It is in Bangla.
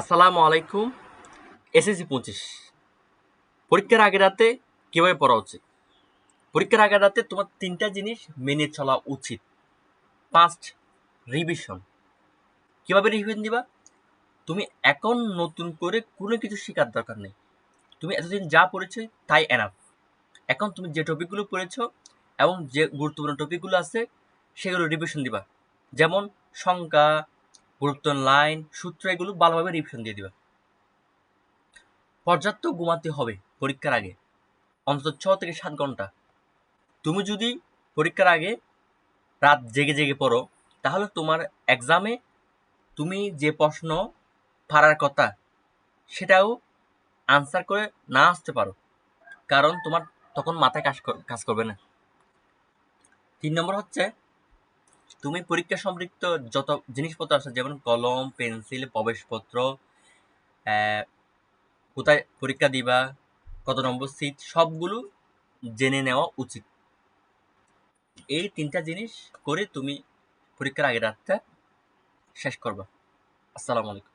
আসসালামু আলাইকুম, এসএসসি পঁচিশ। পরীক্ষার আগে রাতে কীভাবে পড়া উচিত? পরীক্ষার আগে রাতে তোমার তিনটা জিনিস মেনে চলা উচিত। ফার্স্ট রিভিশন কীভাবে রিভিশন দিবা? তুমি এখন নতুন করে কোনো কিছু শেখার দরকার নেই। তুমি এতদিন যা পড়েছো তাই এনাফ এখন তুমি যে টপিকগুলো পড়েছো এবং যে গুরুত্বপূর্ণ টপিকগুলো আছে, সেগুলো রিভিশন দিবা। যেমন সংখ্যা গুরুত্বপূর্ণ লাইন সূত্র এগুলো ভালোভাবে রিভিশন দিয়ে দিবা। পর্যাপ্ত ঘুমাতে হবে পরীক্ষার আগে, অন্তত ছ থেকে সাত ঘণ্টা। তুমি যদি পরীক্ষার আগে রাত জেগে জেগে পড়ো, তাহলে তোমার এক্সামে তুমি যে প্রশ্ন পারার কথা, সেটাও আনসার করে না আসতে পারো। কারণ তোমার তখন মাথায় কাজ কাজ করবে না। তিন নম্বর হচ্ছে তুমি পরীক্ষা সম্পৃক্ত যত জিনিসপত্র আছে, যেমন কলম, পেন্সিল, প্রবেশপত্র কোথায় পরীক্ষা দিবা, কত নম্বর সিট সবগুলো জেনে নেওয়া উচিত। এই তিনটা জিনিস করে তুমি পরীক্ষার আগে রাতটা শেষ করবা। আসসালামু আলাইকুম।